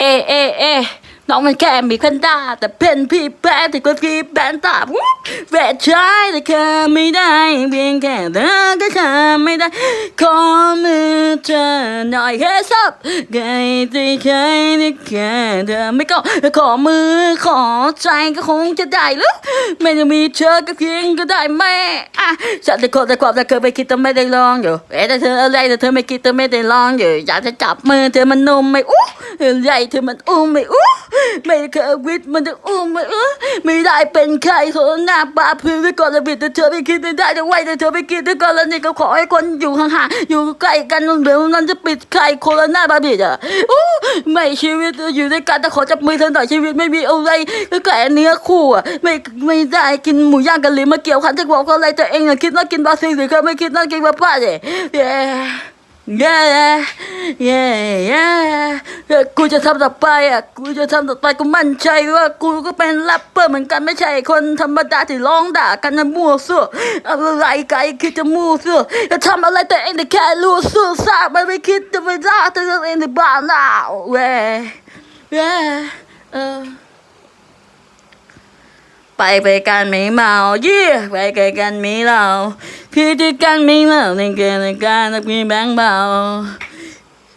เอเอเอ น้องมันแค่มีคันดาแต่เป็นพี่แพ้ที่กดกีแบนตาแวกชายแต่แค่ไม่ได้เพียงแค่เธอก็ทำไม่ได้ ขอมือเธอหน่อยแค่ซับไงที่เคยได้แค่เธอไม่ก็ขอมือขอใจก็คงจะได้หรือไม่ต้องมีเธอก็เพียงก็ได้แม่อะฉันจะขอแต่ความแต่เคยไปคิดแต่ไม่ได้ลองอยู่เอ๊ะแต่เธออะไรแต่เธอไม่คิดแต่ไม่ได้ลองอยู่อยากจะจับมือเธอมันนุ่มไม่อู้ใหญ่เธอมันอุ้มไม่อู้ ไม่เคยวิทย์มันจะอุ้มไม่อู้ไม่ได้เป็นใครโซหน้าปาพื้นไว้ก่อนระเบียดแต่เธอไม่คิดไม่ได้จะไว้แต่เธอไม่คิดแต่ก่อนแล้วนี่ก็ขอให้คนอยู่ห่างๆอยู่ใกล้กันเดี๋ยวนั้นจะปิดใครโคโรนาบาบิดอะอู้ไม่ชีวิตอยู่ด้วยกันแต่ขอจับมือเธอหน่อยชีวิตไม่มีอะไรก็แค่เนื้อคู่อะไม่ไม่ได้กินหมูย่างกันหรือมาเกี่ยวขันจะบอกอะไรตัวเองอะคิดน่ากินบาซิลหรือเขาไม่คิดน่ากินบาป้าเลย เย้เย้เย้เย้กูจะทำต่อไปอะ กูจะทำต่อไปกูมั่นใจว่ากูก็เป็นแรปเปอร์เหมือนกันไม่ใช่คนธรรมดาที่ร้องด่ากันนะมั่วซั่วอะไรไกลคิดจะมั่วซั่วจะทำอะไรแตัวเองแต่แค่รู้ซื่อซาไม่ไม่คิดจะไปด่าตัวเองในบ้านเราเว้ยเว้ยเออ ไปไปกันไม่เมาเยี่ยไปไกลกันไม่เราพี่ที่กันไม่เมาในเกินในการนักมีแบงค์เบา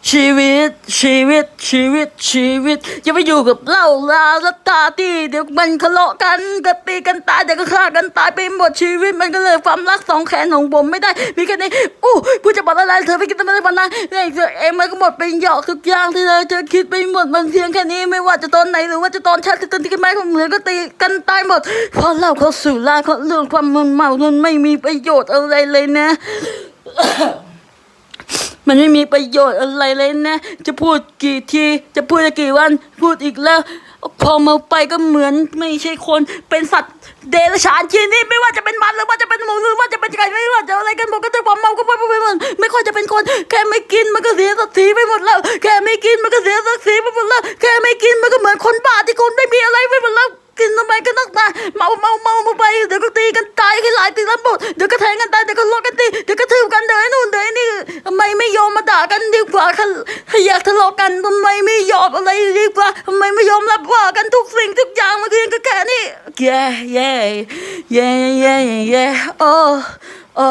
ชีวิต ชีวิต ชีวิต ชีวิต อย่าไปอยู่กับเหล้าลาละตาที่เดี๋ยวมันทะเลาะกันก็ตีกันตายเดี๋ยวก็ฆ่ากันตายไปหมดชีวิตมันก็เลยความรักสองแขนของผมไม่ได้มีแค่นี้อู้กูจะบอกอะไรเธอไปกินทำไมได้ปะนะเรื่องเธอเองมันก็หมดไปหยอกทุกอย่างที่เราจะคิดไปหมดมันเพียงแค่นี้ไม่ว่าจะตอนไหนหรือว่าจะตอนชัดที่ตอนที่กันไม้ของเหมือนก็ตีกันตายหมดเพราะเราเขาสู่ลาเขาเรื่องความมึนเมามันไม่มีประโยชน์อะไรเลยนะ มันไม่มีประโยชน์อะไรเลยนะ จะพูดกี่ที จะพูดกี่วัน พูดอีกแล้ว พอมาไปก็เหมือนไม่ใช่คน เป็นสัตว์เดรัจฉานชนิดไม่ว่าจะเป็นมันหรือว่าจะเป็นหมูหรือว่าจะเป็นไก่ไม่ว่าจะอะไรกันหมดก็จะความเมาก็ไปไปหมดไม่ค่อยจะเป็นคน แค่ไม่กินมันก็เสียศักดิ์ศรีไปหมดแล้ว แค่ไม่กินมันก็เสียศักดิ์ศรีไปหมดแล้ว แค่ไม่กินมันก็เหมือนคนบ้าที่คนไม่มีอะไรไปหมดแล้วกินทำไมก็นักหนาเมาเมาเมามาไปเดี๋ยวก็ตีกันตายให้หลายตีแล้วหมดเดี๋ยวก็แทงกัน ไมไม่ยอมมาด่ากันดีกว่าค่ะถ้าอยากทะเลาะกันทำไมไม่ยอมอะไรดีกว่าทำไมไม่ยอมรับว่ากันทุกสิ่งทุกอย่างมันคือก็แค่นี้แย่แย่แย่แย่แย่โอ้โอ้